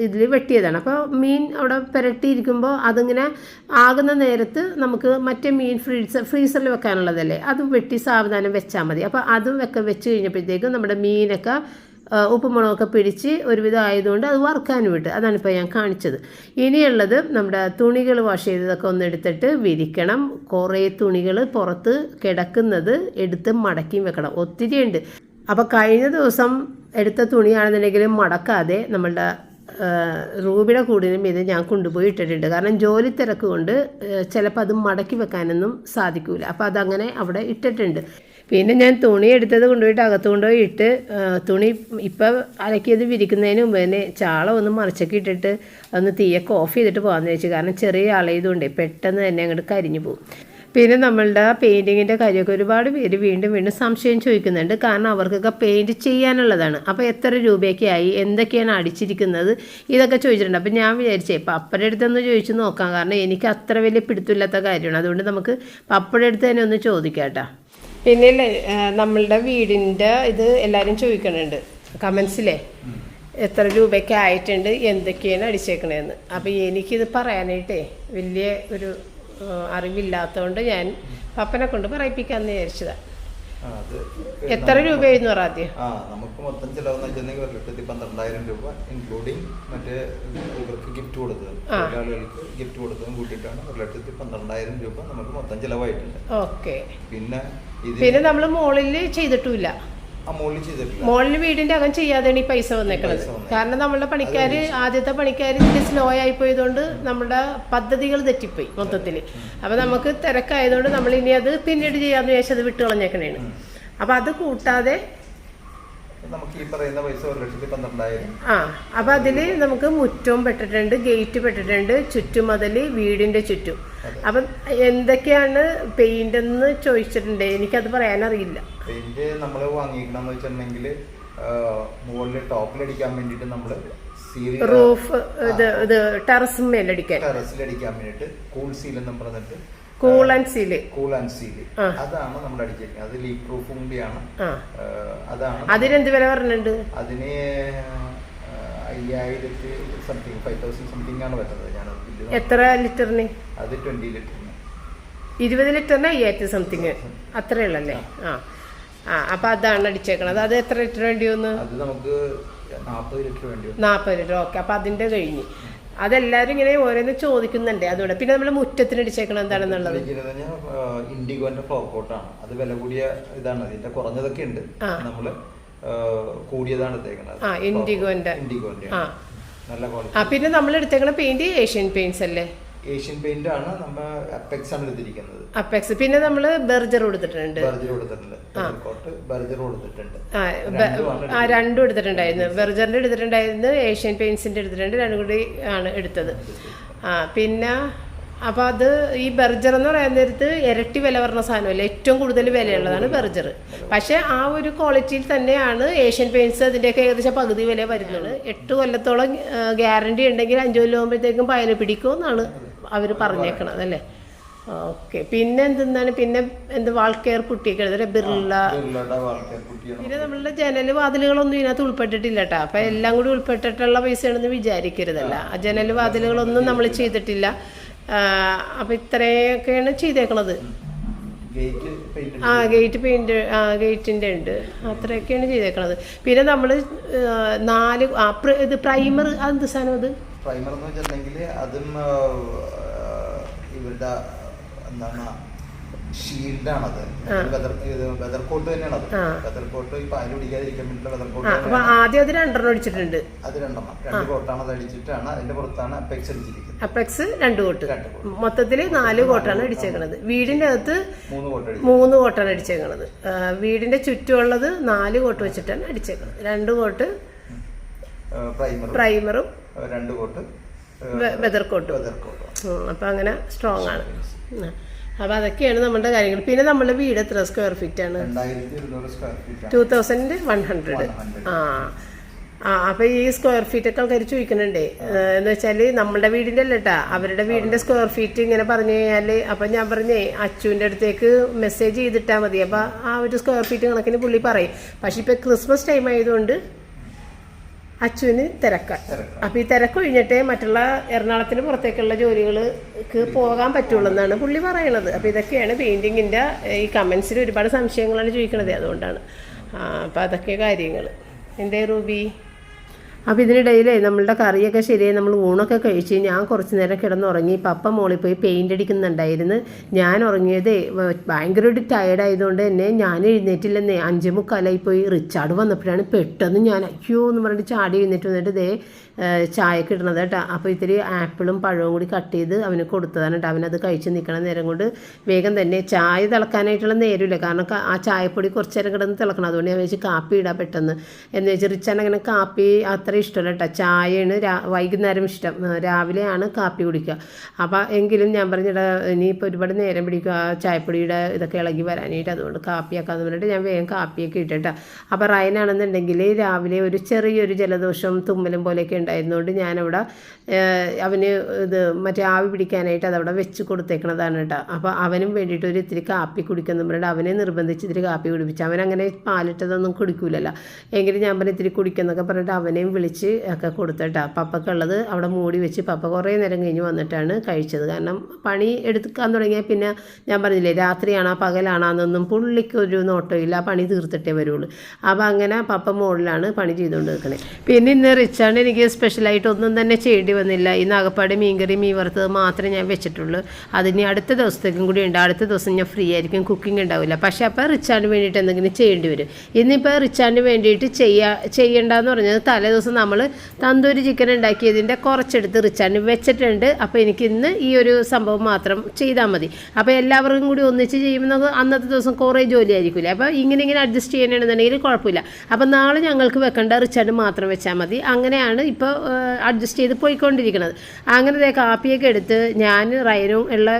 ഇതിൽ വെട്ടിയതാണ്. അപ്പോൾ മീൻ അവിടെ പുരട്ടിയിരിക്കുമ്പോൾ അതിങ്ങനെ ആകുന്ന നേരത്ത് നമുക്ക് മറ്റേ മീൻ ഫ്രീസർ ഫ്രീസറിൽ വെക്കാനുള്ളതല്ലേ? അത് വെട്ടി സാവധാനം വെച്ചാൽ മതി. അപ്പോൾ അതും വെക്ക വെച്ച് കഴിഞ്ഞപ്പോഴത്തേക്കും നമ്മുടെ മീനൊക്കെ ഉപ്പുമുളകൊക്കെ പിടിച്ച് ഒരുവിധം ആയതുകൊണ്ട് അത് വറുക്കാൻ വിട്ട്. അതാണ് ഇപ്പോൾ ഞാൻ കാണിച്ചത്. ഇനിയുള്ളത് നമ്മുടെ തുണികൾ വാഷ് ചെയ്തതൊക്കെ ഒന്ന് എടുത്തിട്ട് വിരിക്കണം. കുറേ തുണികൾ പുറത്ത് കിടക്കുന്നത് എടുത്ത് മടക്കിയും വെക്കണം. ഒത്തിരി ഉണ്ട് അപ്പോൾ കഴിഞ്ഞ ദിവസം എടുത്ത തുണിയാണെന്നുണ്ടെങ്കിൽ മടക്കാതെ നമ്മളുടെ റൂബിയുടെ കൂടിനും ഇത് ഞാൻ കൊണ്ടുപോയി ഇട്ടിട്ടുണ്ട്. കാരണം ജോലി തിരക്ക് കൊണ്ട് ചിലപ്പോൾ അത് മടക്കി വെക്കാനൊന്നും സാധിക്കില്ല അപ്പോൾ അതങ്ങനെ അവിടെ ഇട്ടിട്ടുണ്ട്. പിന്നെ ഞാൻ തുണി എടുത്തത് കൊണ്ടുപോയിട്ട് അകത്ത് കൊണ്ടുപോയി ഇട്ട് തുണി ഇപ്പം അലക്കിയത് വിരിക്കുന്നതിന് മുമ്പ് തന്നെ ചാള ഒന്ന് മറിച്ചൊക്കെ ഇട്ടിട്ട് ഒന്ന് തീയൊക്കെ ഓഫ് ചെയ്തിട്ട് പോകാമെന്ന് വെച്ചു കാരണം ചെറിയ ആളായതുകൊണ്ട് പെട്ടെന്ന് തന്നെ അങ്ങോട്ട് കരിഞ്ഞു പോകും പിന്നെ നമ്മളുടെ പെയിന്റിങ്ങിന്റെ കാര്യമൊക്കെ ഒരുപാട് പേര് വീണ്ടും വീണ്ടും സംശയം ചോദിക്കുന്നുണ്ട്. കാരണം അവർക്കൊക്കെ പെയിന്റ് ചെയ്യാനുള്ളതാണ്. അപ്പോൾ എത്ര രൂപയൊക്കെ ആയി എന്തൊക്കെയാണ് അടിച്ചിരിക്കുന്നത്? ഇതൊക്കെ ചോദിച്ചിട്ടുണ്ട്. അപ്പോൾ ഞാൻ വിചാരിച്ചേ പപ്പയുടെ അടുത്തൊന്ന് ചോദിച്ചു നോക്കാം. കാരണം എനിക്ക് അത്ര വലിയ പിടുത്തമില്ലാത്ത കാര്യമാണ്. അതുകൊണ്ട് നമുക്ക് പപ്പയുടെ അടുത്ത് തന്നെ ഒന്ന് ചോദിക്കാം കേട്ടോ. പിന്നെ നമ്മളുടെ വീടിന്റെ ഇത് എല്ലാവരും ചോദിക്കണുണ്ട്. കമൻസിലേ എത്ര രൂപയ്ക്ക് ആയിട്ടുണ്ട്? എന്തൊക്കെയാണ് അടിച്ചേക്കണേന്ന്? അപ്പോൾ എനിക്കിത് പറയാനായിട്ടേ വലിയ ഒരു അറിവില്ലാത്തതുകൊണ്ട് ഞാൻ പപ്പനെ കൊണ്ട് പറയിപ്പിക്കാമെന്ന് വിചാരിച്ചതാണ് എത്ര രൂപയായിരുന്നു ആദ്യം ആ നമുക്ക് മൊത്തം ചിലവെന്ന് വെച്ചിട്ടുണ്ടെങ്കിൽ ഒരു ലക്ഷത്തി പന്ത്രണ്ടായിരം രൂപ ഇൻക്ലൂഡിങ് മറ്റേ ഇവർക്ക് ഗിഫ്റ്റ് കൊടുത്തത്. തൊഴിലാളികൾക്ക് ഗിഫ്റ്റ് കൊടുത്തതും കൂട്ടിയിട്ടാണ് ഒരു ലക്ഷത്തി പന്ത്രണ്ടായിരം രൂപ നമുക്ക് മൊത്തം ചിലവായിട്ടുണ്ട്. ഓക്കെ. പിന്നെ പിന്നെ നമ്മൾ മോളിൽ ചെയ്തിട്ടില്ല മോളിൽ വീടിന്റെ അകം ചെയ്യാതെയാണ് ഈ പൈസ വന്നേക്കുന്നത് കാരണം നമ്മളുടെ പണിക്കാര് ആദ്യത്തെ പണിക്കാർ ഇതിന്റെ സ്ലോ ആയി പോയതുകൊണ്ട് നമ്മുടെ പദ്ധതികൾ തെറ്റിപ്പോയി മൊത്തത്തിൽ അപ്പൊ നമുക്ക് തിരക്കായതുകൊണ്ട് നമ്മൾ ഇനി അത് പിന്നീട് ചെയ്യാന്ന് വിചാരിച്ചത് വിട്ടുകളഞ്ഞേക്കണേണ്. അപ്പൊ അത് കൂട്ടാതെ നമുക്ക് ഈ പറയുന്ന പൈസ ഒരു ലക്ഷത്തി പന്ത്രണ്ടായിരം. ആ അപ്പൊ അതിൽ നമുക്ക് മുറ്റവും പെട്ടിട്ടുണ്ട് ഗേറ്റ് പെട്ടിട്ടുണ്ട് ചുറ്റും അതിൽ വീടിന്റെ ചുറ്റും. അപ്പം എന്തൊക്കെയാണ് പെയിന്റ് എന്ന് ചോദിച്ചിട്ടുണ്ട്? എനിക്കത് പറയാനറിയില്ല. പെയിന്റ് നമ്മൾ വാങ്ങിക്കണമെന്ന് വെച്ചിട്ടുണ്ടെങ്കിൽ മുകളിൽ ടോപ്പിലടിക്കാൻ വേണ്ടിയിട്ട് നമ്മൾ റൂഫ് ഇത് ഇത് ടെറസ് മേലടിക്കാൻ ടെറസിലടിക്കാൻ വേണ്ടിട്ട് കൂൾ സീൽ എന്നും പറഞ്ഞിട്ട് cool and seal cool and seal അതാണ് നമ്മൾ അടിച്ചിരിക്കുന്നത് അത് ലീക്ക് പ്രൂഫും കൂടിയാണ് അതാണ് അതിനെന്ത് വില പറഞ്ഞിട്ടുണ്ട് അതിന് അയ്യായിരത്തി സംതിങ് ഫൈവ് തൗസൻഡ് സംതിങ് ആണ് വരുന്നത്. ഞാൻ എത്ര ലിറ്ററിന്? അത് ട്വന്റി ലിറ്ററിന്. ഇരുപത് ലിറ്ററിന് അയ്യായിരത്തി സംതിങ് അത്രേ ഉള്ളല്ലേ ആ. ആ അപ്പം അതാണ് അടിച്ചേക്കണത്. അത് എത്ര ലിറ്റർ വേണ്ടി വന്നു? അത് നമുക്ക് നാൽപ്പത് ലിറ്റർ വേണ്ടി നാൽപ്പത് ലിറ്റർ. ഓക്കെ അപ്പൊ അതിന്റെ കഴിഞ്ഞ്. അതെല്ലാവരും ഇങ്ങനെ ഓരോന്ന് ചോദിക്കുന്നുണ്ട് അതുകൊണ്ട്. പിന്നെ നമ്മൾ മുറ്റത്തിന് അടിച്ചേക്കണം എന്താണെന്നുള്ളത്? ഇൻഡിഗോന്റെ ഫ്ലോക്കോട്ടാണ് അത് വില കൂടിയ ഇതാണ്. ഇതിന്റെ കുറഞ്ഞതൊക്കെ ഉണ്ട്. നമ്മൾ കൂടിയതാണ് ആ, ഇൻഡിഗോന്റെ. ഇൻഡിഗോന്റെ ആ. പിന്നെ നമ്മൾ എടുത്തേക്കണ പെയിന്റ് ഏഷ്യൻ പെയിന്റ്സ് അല്ലേ? ഏഷ്യൻ പെയിന്റ് ആണ് നമ്മൾ അപ്പെക്സ് ആണ് എടുത്തിരിക്കുന്നത് അപ്പെക്സ്. പിന്നെ നമ്മൾ ബെർജർ കൊടുത്തിട്ടുണ്ട്. ബർജർ കൊടുത്തിട്ടുണ്ട്. കോട്ട് ബർജർ കൊടുത്തിട്ടുണ്ട്. ആ രണ്ടും എടുത്തിട്ടുണ്ടായിരുന്നു. ബെർജറിന്റെ എടുത്തിട്ടുണ്ടായിരുന്നു ഏഷ്യൻ പെയിന്റ്സിന്റെ എടുത്തിട്ടുണ്ട്. രണ്ടും കൂടി ആണ് എടുത്തത്. ആ പിന്നെ അപ്പൊ അത് ഈ ബെർജർ എന്ന് പറയാൻ നേരത്ത് ഇരട്ടി വില പറഞ്ഞ സാധനമല്ല? ഏറ്റവും കൂടുതൽ വിലയുള്ളതാണ് ബെർജർ. പക്ഷെ ആ ഒരു ക്വാളിറ്റിയിൽ തന്നെയാണ് ഏഷ്യൻ പെയിന്റ്സ് അതിന്റെയൊക്കെ ഏകദേശം പകുതി വില വരുന്നത്. എട്ട് കൊല്ലത്തോളം ഗ്യാരണ്ടി ഉണ്ടെങ്കിൽ അഞ്ചു കൊല്ലം ആകുമ്പോഴത്തേക്കും പയൽ പിടിക്കുമെന്നാണ് അവർ പറഞ്ഞേക്കണത് അല്ലേ ഓക്കെ. പിന്നെ എന്തെന്നാണ്? പിന്നെ എന്ത് വാൾക്കെയർ കുട്ടിയൊക്കെ എഴുതല്ലേ ബിർള. പിന്നെ നമ്മളുടെ ജനൽ വാതിലുകളൊന്നും ഇതിനകത്ത് ഉൾപ്പെട്ടിട്ടില്ല കേട്ടോ അപ്പം എല്ലാം കൂടി ഉൾപ്പെട്ടിട്ടുള്ള പൈസയാണെന്ന് വിചാരിക്കരുതല്ല. ആ ജനൽ വാതിലുകളൊന്നും നമ്മൾ ചെയ്തിട്ടില്ല. അപ്പം ഇത്രയൊക്കെയാണ് ചെയ്തേക്കണത്. ആ ഗേറ്റ് പെയിന്റ് ആ ഗേറ്റിന്റെ ഉണ്ട്. അത്രയൊക്കെയാണ് ചെയ്തേക്കണത്. പിന്നെ നമ്മൾ നാല് ഇത് പ്രൈമർ അതെന്ത് സാധനം അത്? പ്രൈമർ എന്ന് വെച്ചിട്ടുണ്ടെങ്കിൽ അതും ഇവരുടെ എന്താണ് ഷീൽഡാണത് വെതർ ഇത് വെതർ കോട്ട് തന്നെയാണ് അത് വെതർ കോട്ട് പിടിക്കാതിരിക്കാൻ വെതർ ആദ്യം അത് രണ്ടെണ്ണം അടിച്ചിട്ടുണ്ട്. അത് രണ്ടെണ്ണം. രണ്ട് കോട്ടാണ് അത് അടിച്ചിട്ടാണ് അതിന്റെ പുറത്താണ് അപ്പെക്സ് അടിച്ചിരിക്കുന്നത്. അപ്പെക്സ് രണ്ട് കോട്ട് മൊത്തത്തിൽ നാല് കോട്ടാണ് അടിച്ചേക്കണത്. വീടിന്റെ അകത്ത് മൂന്ന് കോട്ട് മൂന്ന് കോട്ടാണ് അടിച്ചേക്കണത്. വീടിന്റെ ചുറ്റുമുള്ളത് നാല് കോട്ട് വെച്ചിട്ടാണ് അടിച്ചേക്കണത്. രണ്ട് കോട്ട് പ്രൈമറും രണ്ട് coat weather coat. Weather coat. അപ്പോൾ അങ്ങനെ സ്ട്രോങ് ആണ്. അപ്പോൾ അപ്പം അതൊക്കെയാണ് നമ്മുടെ കാര്യങ്ങൾ. പിന്നെ നമ്മുടെ വീട് എത്ര സ്ക്വയർ ഫീറ്റ് ആണ്? ടൂ തൗസൻഡ് വൺ ഹൺഡ്രഡ് ആ. ആ അപ്പൊ ഈ സ്ക്വയർ ഫീറ്റ് ഒക്കെ ആൾക്കാർ ചോദിക്കുന്നുണ്ടേ. എന്ന് വെച്ചാൽ നമ്മുടെ വീടിന്റെ അല്ല കേട്ടാ അവരുടെ വീടിന്റെ സ്ക്വയർ ഫീറ്റ് ഇങ്ങനെ പറഞ്ഞു കഴിഞ്ഞാൽ അപ്പൊ ഞാൻ പറഞ്ഞേ അച്ചുവിന്റെ അടുത്തേക്ക് മെസ്സേജ് ചെയ്തിട്ടാ മതി. അപ്പൊ ആ ഒരു സ്ക്വയർ ഫീറ്റ് കണക്കിന് പുള്ളി പറയും. പക്ഷെ ഇപ്പൊ ക്രിസ്മസ് ടൈം ആയതുകൊണ്ട് അച്ചുവിന് തിരക്കാണ് അപ്പോൾ അപ്പൊ ഈ തിരക്ക് കഴിഞ്ഞിട്ടേ മറ്റുള്ള എറണാകുളത്തിന് പുറത്തേക്കുള്ള ജോലികൾക്ക് പോകാൻ പറ്റുള്ളൂ എന്നാണ് പുള്ളി പറയണത് അപ്പൊ ഇതൊക്കെയാണ് പെയിന്റിങ്ങിന്റെ ഈ കമന്റ്സിൽ ഒരുപാട് സംശയങ്ങളാണ് ചോദിക്കണത്. അതുകൊണ്ടാണ്. അപ്പോൾ അപ്പൊ അതൊക്കെ കാര്യങ്ങൾ എന്തേ റൂബി? അപ്പോൾ ഇതിനിടയിലേ നമ്മളുടെ കറിയൊക്കെ ശരിയായി നമ്മൾ ഊണൊക്കെ കഴിച്ച് ഞാൻ കുറച്ച് നേരം കിടന്നുറങ്ങി. പപ്പ മോളിൽ പോയി പെയിന്റ് അടിക്കുന്നുണ്ടായിരുന്നു. ഞാൻ ഉറങ്ങിയത് ഭയങ്കര ഭയങ്കരമായിട്ട് ടയർഡായതുകൊണ്ട് തന്നെ ഞാൻ എഴുന്നേറ്റില്ലെന്നേ. അഞ്ചേ മുക്കാലായി പോയി. റിച്ചാർഡ് വന്നപ്പോഴാണ് പെട്ടെന്ന് ഞാൻ അയ്യോ എന്ന് പറഞ്ഞിട്ട് ചാടി എഴുന്നേറ്റ് വന്നിട്ട് ദേ ചായക്ക് ഇടണത് കേട്ടോ. അപ്പോൾ ഇത്തിരി ആപ്പിളും പഴവും കൂടി കട്ട് ചെയ്ത് അവന് കൊടുത്തതാണ് കേട്ടോ. അവനത് കഴിച്ച് നിൽക്കണ നേരം കൊണ്ട് വേഗം തന്നെ ചായ തിളക്കാനായിട്ടുള്ള നേരമില്ല. കാരണം ആ ചായപ്പൊടി കുറച്ച് നേരം കിടന്ന് തിളക്കണം. അതുകൊണ്ട് ഞാൻ വെച്ച് കാപ്പി ഇടാം പെട്ടെന്ന്. എന്ന് വെച്ചാൽ റിച്ചാൻ അങ്ങനെ കാപ്പി അത്ര ഇഷ്ടമല്ല കേട്ടോ. ചായയാണ് വൈകുന്നേരം ഇഷ്ടം. രാവിലെയാണ് കാപ്പി കുടിക്കുക. അപ്പോൾ എങ്കിലും ഞാൻ പറഞ്ഞിട ഇനിയിപ്പോൾ ഒരുപാട് നേരം പിടിക്കുക ആ ചായപ്പൊടിയുടെ ഇതൊക്കെ ഇളകി വരാനായിട്ട്. അതുകൊണ്ട് കാപ്പിയാക്കാന്ന് പറഞ്ഞിട്ട് ഞാൻ വേഗം കാപ്പിയൊക്കെ ഇട്ടിട്ടാ അപ്പോൾ റയനാണെന്നുണ്ടെങ്കിൽ രാവിലെ ഒരു ചെറിയൊരു ജലദോഷം തുമ്മലും പോലെയൊക്കെ ഉണ്ടായിരുന്നുകൊണ്ട് ഞാനവിടെ അവന് ഇത് മറ്റേ ആവി പിടിക്കാനായിട്ട് അതവിടെ വെച്ച് കൊടുത്തേക്കണതാണ് കേട്ടോ. അപ്പോൾ അവനും വേണ്ടിയിട്ട് ഒരു ഇത്തിരി കാപ്പി കുടിക്കുന്നു പറഞ്ഞിട്ട് അവനെ നിർബന്ധിച്ച് ഇത്തിരി കാപ്പി കുടിപ്പിച്ചു. അവൻ അങ്ങനെ പാലിട്ടതൊന്നും കുടിക്കൂലല്ലോ. എങ്കിലും ഞാൻ പറഞ്ഞ ഇത്തിരി കുടിക്കുന്നൊക്കെ പറഞ്ഞിട്ട് അവനെയും വിളിച്ച് ഒക്കെ കൊടുത്തേട്ടാ പപ്പക്കുള്ളത് അവിടെ മൂടി വെച്ച് പപ്പ കുറേ നേരം കഴിഞ്ഞ് വന്നിട്ടാണ് കഴിച്ചത്. കാരണം പണി എടുക്കാൻ തുടങ്ങിയാൽ പിന്നെ ഞാൻ പറഞ്ഞില്ലേ രാത്രിയാണോ പകലാണോ എന്നൊന്നും പുള്ളിക്ക് ഒരു നോട്ടമില്ല. പണി തീർത്തിട്ടേ വരുള്ളൂ. അപ്പോൾ അങ്ങനെ പപ്പ മുകളിലാണ് പണി ചെയ്തുകൊണ്ട് നിൽക്കണേ പിന്നെ ഇന്ന് റിച്ചാണ് എനിക്ക് സ്പെഷ്യലായിട്ട് ഒന്നും തന്നെ ചെയ്യേണ്ടി വന്നില്ല. ഈ നാഗപ്പാട് മീൻകറി മീൻ വറുത്തത് മാത്രമേ ഞാൻ വെച്ചിട്ടുള്ളൂ. അതിനി അടുത്ത ദിവസത്തേക്കും കൂടി ഉണ്ട്. അടുത്ത ദിവസം ഞാൻ ഫ്രീ ആയിരിക്കും. കുക്കിംഗ് ഉണ്ടാവില്ല. പക്ഷേ അപ്പോൾ റിച്ചാന് വേണ്ടിയിട്ട് എന്തെങ്കിലും ചെയ്യേണ്ടി വരും. ഇന്നിപ്പോൾ റിച്ചാന് വേണ്ടിയിട്ട് ചെയ്യാ ചെയ്യേണ്ടതെന്ന് പറഞ്ഞത് തലേ ദിവസം നമ്മൾ തന്തൂരി ചിക്കൻ ഉണ്ടാക്കിയതിന്റെ കുറച്ചെടുത്ത് റിച്ചാന് വെച്ചിട്ടുണ്ട്. അപ്പോൾ എനിക്ക് ഇന്ന് ഈ ഒരു സംഭവം മാത്രം ചെയ്താൽ മതി. അപ്പോൾ എല്ലാവർക്കും കൂടി ഒന്നിച്ച് ചെയ്യുമ്പോൾ അന്നത്തെ ദിവസം കുറേ ജോലി ആയിരിക്കില്ല അപ്പോൾ ഇങ്ങനെ ഇങ്ങനെ അഡ്ജസ്റ്റ് ചെയ്യണമെന്നുണ്ടെങ്കിൽ കുഴപ്പമില്ല. അപ്പോൾ നാളെ ഞങ്ങൾക്ക് വെക്കേണ്ട റിച്ചാന് മാത്രം വെച്ചാൽ മതി. അങ്ങനെയാണ് ഇപ്പോൾ അഡ്ജസ്റ്റ് ചെയ്ത് പോയിക്കൊണ്ടിരിക്കുന്നത് അങ്ങനെ ദേ കാപ്പിയൊക്കെ എടുത്ത് ഞാൻ റയനും ഉള്ള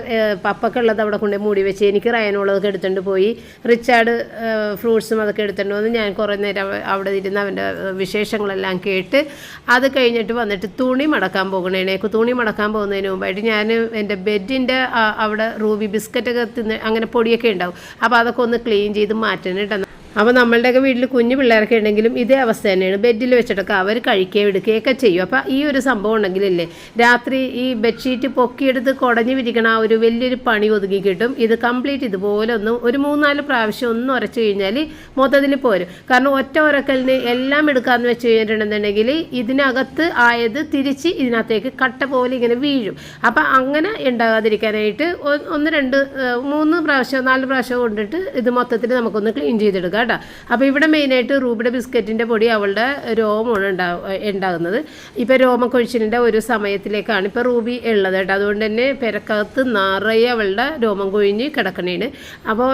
പപ്പൊക്കെ ഉള്ളത് അവിടെ കൊണ്ട് മൂടി വെച്ച് എനിക്ക് റയനുള്ളതൊക്കെ എടുത്തുകൊണ്ട് പോയി. റിച്ചാർഡ് ഫ്രൂട്ട്സും അതൊക്കെ എടുത്തുകൊണ്ട് വന്ന് ഞാൻ കുറേ നേരം അവിടെ ഇരുന്ന് അവന്റെ വിശേഷങ്ങളെല്ലാം കേട്ട് അത് കഴിഞ്ഞിട്ട് വന്നിട്ട് തുണി മടക്കാൻ പോകണേനെ തുണി മടക്കാൻ പോകുന്നതിന് മുമ്പായിട്ട് ഞാൻ എന്റെ ബെഡിന്റെ അവിടെ റൂബി ബിസ്ക്കറ്റൊക്കെ തിന്ന് അങ്ങനെ പൊടിയൊക്കെ ഉണ്ടാവും. അപ്പോൾ അതൊക്കെ ഒന്ന് ക്ലീൻ ചെയ്ത് മാറ്റണം കേട്ടോ. അപ്പോൾ നമ്മളുടെയൊക്കെ വീട്ടിൽ കുഞ്ഞു പിള്ളേരൊക്കെ ഉണ്ടെങ്കിലും ഇതേ അവസ്ഥ തന്നെയാണ്. ബെഡിൽ വെച്ചിട്ടൊക്കെ അവർ കഴിക്കുകയും എടുക്കുകയൊക്കെ ചെയ്യും. അപ്പോൾ ഈ ഒരു സംഭവം ഉണ്ടെങ്കിലല്ലേ രാത്രി ഈ ബെഡ്ഷീറ്റ് പൊക്കിയെടുത്ത് കുടഞ്ഞു വിരിക്കണ ആ ഒരു വലിയൊരു പണി ഒതുങ്ങി കിട്ടും. ഇത് കംപ്ലീറ്റ് ഇതുപോലെ ഒന്ന് ഒരു മൂന്നാൽ പ്രാവശ്യം ഒന്ന് ഉരച്ചു കഴിഞ്ഞാൽ മൊത്തത്തിൽ പോരും. കാരണം ഒറ്റ ഉരക്കലിന് എല്ലാം എടുക്കാമെന്ന് വെച്ച് കഴിഞ്ഞിട്ടുണ്ടെന്നുണ്ടെങ്കിൽ ഇതിനകത്ത് ആയത് തിരിച്ച് ഇതിനകത്തേക്ക് കട്ട പോലെ ഇങ്ങനെ വീഴും. അപ്പം അങ്ങനെ ഉണ്ടാകാതിരിക്കാനായിട്ട് ഒന്ന് രണ്ട് മൂന്ന് പ്രാവശ്യം നാല് പ്രാവശ്യം കൊണ്ടിട്ട് ഇത് മൊത്തത്തിൽ നമുക്കൊന്ന് ക്ലീൻ ചെയ്തെടുക്കാം. കേട്ടോ. അപ്പോൾ ഇവിടെ മെയിനായിട്ട് റൂബിയുടെ ബിസ്ക്കറ്റിന്റെ പൊടി അവളുടെ രോമമാണ് ഉണ്ടാവുക ഉണ്ടാകുന്നത്. ഇപ്പോൾ രോമക്കൊഴിച്ചിലിന്റെ ഒരു സമയത്തിലേക്കാണ് ഇപ്പോൾ റൂബി ഉള്ളത് കേട്ടോ. അതുകൊണ്ട് തന്നെ പെരക്കകത്ത് നിറയെ അവളുടെ രോമം കൊഴിഞ്ഞ് കിടക്കണേണ്. അപ്പോൾ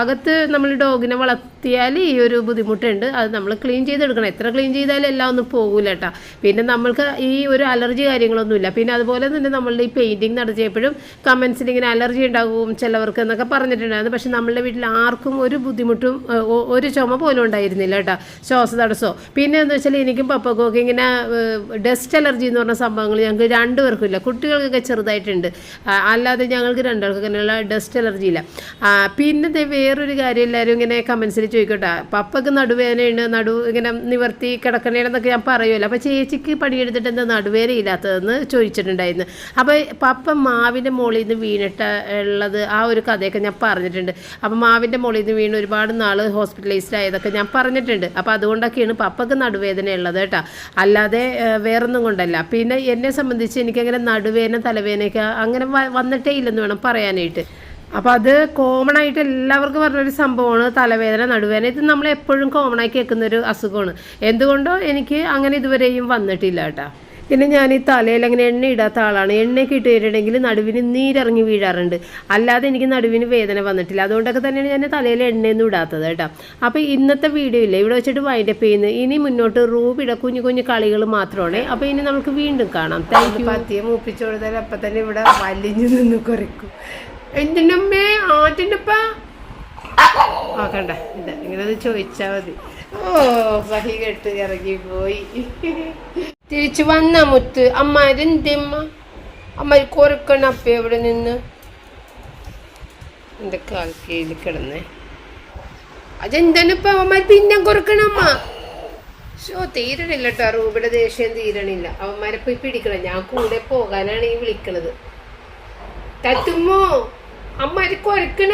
അകത്ത് നമ്മൾ ഡോഗിനെ വളർത്തിയാൽ ഈ ഒരു ബുദ്ധിമുട്ടുണ്ട്. അത് നമ്മൾ ക്ലീൻ ചെയ്തെടുക്കണം. എത്ര ക്ലീൻ ചെയ്താലും എല്ലാം ഒന്നും പോകില്ല കേട്ടോ. പിന്നെ നമ്മൾക്ക് ഈ ഒരു അലർജി കാര്യങ്ങളൊന്നുമില്ല. പിന്നെ അതുപോലെ തന്നെ നമ്മളുടെ ഈ പെയിന്റിങ് നടത്തിയപ്പോഴും കമൻസിൽ ഇങ്ങനെ അലർജി ഉണ്ടാകും ചിലവർക്ക് എന്നൊക്കെ പറഞ്ഞിട്ടുണ്ടായിരുന്നു. പക്ഷെ നമ്മളുടെ വീട്ടിൽ ആർക്കും ഒരു ബുദ്ധിമുട്ടും ഒരു ചുമ പോലും ഉണ്ടായിരുന്നില്ല കേട്ടോ ശ്വാസ തടസ്സമോ പിന്നെ എന്ന് വെച്ചാൽ എനിക്കും പപ്പക്കൊക്കെ ഇങ്ങനെ ഡസ്റ്റ് അലർജി എന്ന് പറഞ്ഞ സംഭവങ്ങൾ ഞങ്ങൾക്ക് രണ്ടുപേർക്കും ഇല്ല കുട്ടികൾക്കൊക്കെ ചെറുതായിട്ടുണ്ട്. അല്ലാതെ ഞങ്ങൾക്ക് രണ്ടാൾക്കൊക്കെ അങ്ങനെയുള്ള ഡസ്റ്റ് അലർജി ഇല്ല. പിന്നെ വേറൊരു കാര്യം എല്ലാവരും ഇങ്ങനെ കമൻസിൽ ചോദിക്കട്ടെ. പപ്പക്ക് നടുവേദനയുണ്ട് നടു ഇങ്ങനെ നിവർത്തി കിടക്കണേടെന്നൊക്കെ ഞാൻ പറയുമല്ലോ അപ്പോൾ ചേച്ചിക്ക് പണിയെടുത്തിട്ട് എന്താ നടുവേദന ഇല്ലാത്തതെന്ന് ചോദിച്ചിട്ടുണ്ടായിരുന്നു. അപ്പോൾ പപ്പ മാവിന്റെ മുകളിൽ നിന്ന് വീണിട്ട് ഉള്ളത് ആ ഒരു കഥയൊക്കെ ഞാൻ പറഞ്ഞിട്ടുണ്ട്. അപ്പോൾ മാവിന്റെ മുകളിൽ നിന്ന് വീണ് ഒരുപാട് നാൾ ഹോസ്പിറ്റലൈസ്ഡ് ആയതൊക്കെ ഞാൻ പറഞ്ഞിട്ടുണ്ട്. അപ്പോൾ അതുകൊണ്ടൊക്കെയാണ് പപ്പക്ക് നടുവേദന ഉള്ളത് കേട്ടോ. അല്ലാതെ വേറൊന്നും കൊണ്ടല്ല. പിന്നെ എന്നെ സംബന്ധിച്ച് എനിക്കങ്ങനെ നടുവേദന തലവേദനയൊക്കെ അങ്ങനെ വന്നിട്ടേ ഇല്ലെന്ന് വേണം പറയാനായിട്ട്. അപ്പം അത് കോമൺ ആയിട്ട് എല്ലാവർക്കും പറഞ്ഞൊരു സംഭവമാണ് തലവേദന നടുവേദന. ഇത് നമ്മൾ എപ്പോഴും കോമൺ ആയി കേൾക്കുന്നൊരു അസുഖമാണ്. എന്തുകൊണ്ടോ എനിക്ക് അങ്ങനെ ഇതുവരെയും വന്നിട്ടില്ല കേട്ടോ. പിന്നെ ഞാൻ ഈ തലയിൽ അങ്ങനെ എണ്ണ ഇടാത്ത ആളാണ്. എണ്ണയൊക്കെ ഇട്ട് കഴിഞ്ഞിട്ടുണ്ടെങ്കിൽ നടുവിന് നീരിറങ്ങി വീഴാറുണ്ട്. അല്ലാതെ എനിക്ക് നടുവിന് വേദന വന്നിട്ടില്ല. അതുകൊണ്ടൊക്കെ തന്നെയാണ് ഞാൻ തലയിൽ എണ്ണയൊന്നും ഇടാത്തത് കേട്ടോ. അപ്പോൾ ഇന്നത്തെ വീഡിയോ ഇല്ല? ഇവിടെ വെച്ചിട്ട് വൈൻഡപ്പ് ചെയ്യുന്നത് ഇനി മുന്നോട്ട് റൂബിയുടെ കുഞ്ഞു കുഞ്ഞു കളികൾ മാത്രമാണ്. അപ്പോൾ ഇനി നമുക്ക് വീണ്ടും കാണാം. താങ്ക് യു പത്തിയെ മൂപ്പിച്ചു കൊടുത്താൽ അപ്പം തന്നെ ഇവിടെ വലിഞ്ഞു നിന്ന് കുറയ്ക്കും എന്തിനമ്മേ? ആറ്റിന്റെ ആ കണ്ട. ഇതാ ഇങ്ങനെ ചോദിച്ചാൽ മതി. ഓ സഹി ഇറങ്ങി പോയി. തിരിച്ചു വന്ന മുത്ത് അമ്മാരെന്തമ്മ? അമ്മ കൊറക്കണം അപ്പ എവിടെ നിന്ന്? എന്റെ കാൽക്കയിൽ കിടന്നേ. അതെന്താണ് അമ്മ പിന്നെ കൊറക്കണമ്മ ഷോ തീരണില്ല കേട്ടോ റൂബിയുടെ ദേഷ്യം തീരണില്ല. അവന്മാരെ പോയി പിടിക്കണം. ഞാൻ കൂടെ പോകാനാണ് ഈ വിളിക്കണത്. തത്തുമ്മോ അമ്മാര് കൊരക്കണ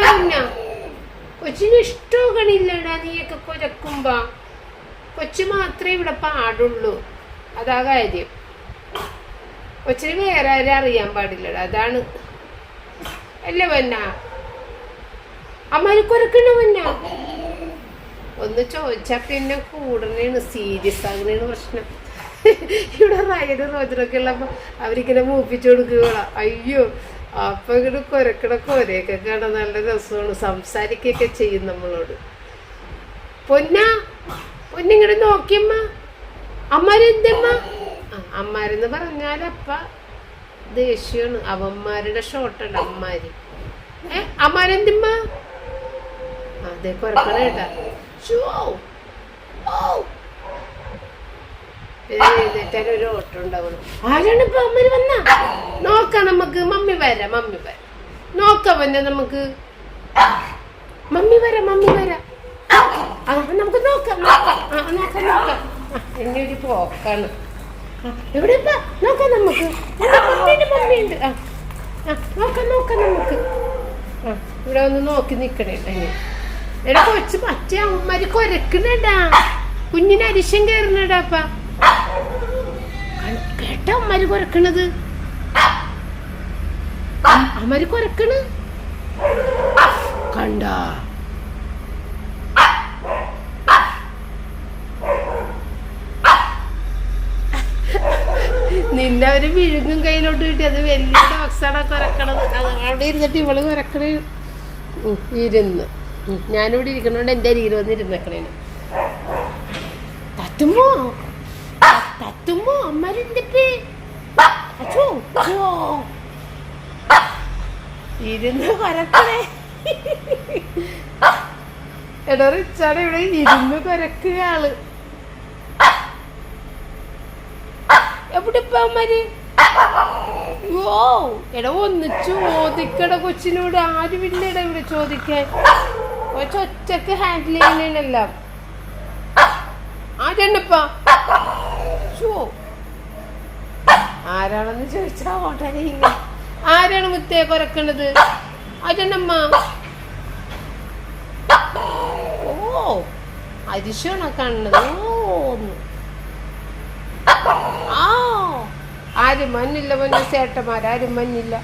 കൊച്ചിന് ഇഷ്ടമാകണില്ലടാ നീയൊക്കെ കൊരക്കുമ്പോ. കൊച്ചു മാത്രമേ ഇവിടെ പാടുള്ളൂ. അതാ കാര്യം. കൊച്ചിന് വേറെ ആരും അറിയാൻ പാടില്ലടാ. അതാണ്. അല്ലേ വന്ന അമ്മാര് കൊരക്കണ വന്ന ഒന്ന് ചോദിച്ചാ പിന്നെ കൂടണേണ്. സീരിയസ് ആകണേണ് പ്രശ്നം. ഇവിടെ റയലും റോജറൊക്കെ ഉള്ളപ്പോ അവരിങ്ങനെ മൂപ്പിച്ചു കൊടുക്കുക അയ്യോ. അപ്പൊ ഇങ്ങോട്ട് കുരക്കണ കൊരയൊക്കെ കാണാൻ നല്ല രസമാണ്. സംസാരിക്കുകയൊക്കെ ചെയ്യും നമ്മളോട്. പൊന്ന പൊന്നിങ്ങോട്ട് നോക്കിയമ്മ. അമ്മാരെന്തമ്മ? അമ്മാരെന്ന് പറഞ്ഞാലപ്പ ദേഷ്യമാണ് അവന്മാരുടെ ഷോട്ടുണ്ട് അമ്മാര്. ഏ അമ്മാരെന്തമ്മ? അതെ കുരക്കണേട്ടാ ഷോ ഓ നമുക്ക്. മമ്മി വരാം മമ്മി വരാം. നോക്കാം പിന്നെ നമുക്ക്. മമ്മി വരാം മമ്മി വരാം. നമുക്ക് നോക്കാം എന്നെ ഒരു പോക്കാണ്. എവിടെ നമുക്ക്. മമ്മിയുണ്ട്. ആ ആ നമുക്ക്. ഇവിടെ ഒന്ന് നോക്കി നിക്കണേ. എടാ കൊച്ചു മറ്റേ അമ്മമാര് കൊരക്കണടാ. കുഞ്ഞിന് അരിശം കയറണടാ കേട്ട അമ്മര് കൊരക്കണത്? അമ്മര് കൊരക്കണ്? കണ്ട? നിന്നെ അവർ വിഴുങ്ങും കയ്യിലോട്ട് കിട്ടി. അത് വലിയ ഡോക്സാണ് കൊരക്കണത്. അവിടെ ഇരുന്നിട്ട് ഇവൾ കൊരക്കണ. ഇരുന്ന്. ഞാനിവിടെ ഇരിക്കണോണ്ട് എന്റെ അരിയിൽ വന്ന് ഇരുന്നേക്കണേന് തത്തുമ്പോ അച്ചോ അച്ചോ. ഇരുന്ന് കൊരക്കണേ എടാ റിച്ചാണ് ഇവിടെ ഇരുന്ന് കൊരക്കുക ആൾ. എവിടെ അമ്മര് ഓ എടാ ഒന്ന് ചോദിക്കട കൊച്ചിനോട്. ആരുമില്ലടാ ഇവിടെ ചോദിക്കാൻ. കൊച്ചൊറ്റക്ക് ഹാൻഡിൽ ചെയ്യുന്നതിനെല്ലാം ആരാണിപ്പ ഷോ ആരാണെന്ന് ചോദിച്ചാ ഓട്ടനെ ആരാണ് മുത്തേ കൊരക്കണത്? ആരാണമ്മ ഓ അരിശാണോ കാണുന്നത്? ഓ ഒന്ന്. ആ. ആരും മഞ്ഞില്ല മഞ്ഞ ചേട്ടന്മാരാരും മഞ്ഞില്ല.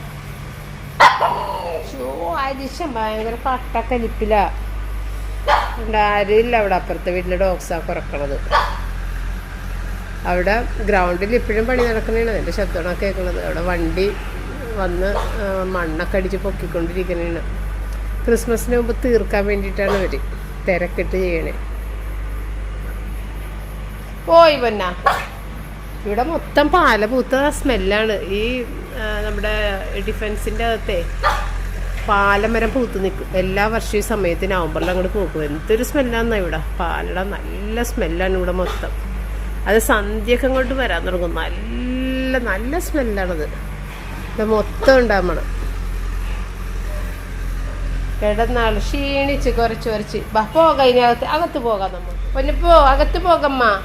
ഷോ അരിശം ഭയങ്കര കട്ടക്കലിപ്പില്ല ആരും ഇല്ല അവിടെ അപ്പുറത്തെ വീട്ടിലെ ഡോക്സാ കുറക്കണത് അവിടെ ഗ്രൗണ്ടിൽ ഇപ്പോഴും പണി നടക്കണേണ് അതിന്റെ ശബ്ദമാണ് കേൾക്കുന്നത്. അവിടെ വണ്ടി വന്ന് മണ്ണൊക്കെ അടിച്ച് പൊക്കിക്കൊണ്ടിരിക്കണേണ് ക്രിസ്മസിന് മുമ്പ് തീർക്കാൻ വേണ്ടിയിട്ടാണ് അവർ തിരക്കിട്ട് ചെയ്യണേ. ഓയ് പൊന്ന ഇവിടെ മൊത്തം പാല പൂത്ത സ്മെല്ലാണ്. ഈ നമ്മുടെ ഡിഫൻസിന്റെ അകത്തെ പാലമരം പൂത്ത് നിൽക്കും എല്ലാ വർഷവും ഈ സമയത്ത് നവംബറിൽ അങ്ങോട്ട് പോകും. എന്തൊരു സ്മെല്ലാന്നാ ഇവിടെ. പാലട നല്ല സ്മെല്ലാണ് ഇവിടെ മൊത്തം. അത് സന്ധ്യയൊക്കെ അങ്ങോട്ട് വരാൻ തുടങ്ങും. നല്ല നല്ല സ്മെല്ലാണത്. ഇത് മൊത്തം ഉണ്ടാവണം. കിടന്നാൾ ക്ഷീണിച്ച് കുറച്ച് കുറച്ച്. ബാ പോകാം ഇനി അകത്ത്. അകത്ത് പോകാം നമ്മ. പൊന്നെ പോ അകത്ത് പോകമ്മ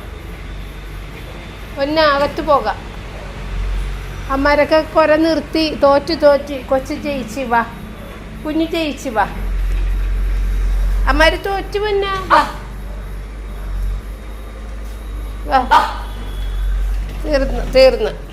പൊന്ന അകത്ത് പോകാം. അമ്മാരൊക്കെ കുര നിർത്തി. തോറ്റ് തോറ്റി. കൊച്ചു ജയിച്ച് വാ. കുഞ്ഞു ജയിച്ച് വാ. അമ്മാര് തോറ്റ് പൊന്ന. വാ. തീർന്ന് തീർന്ന്.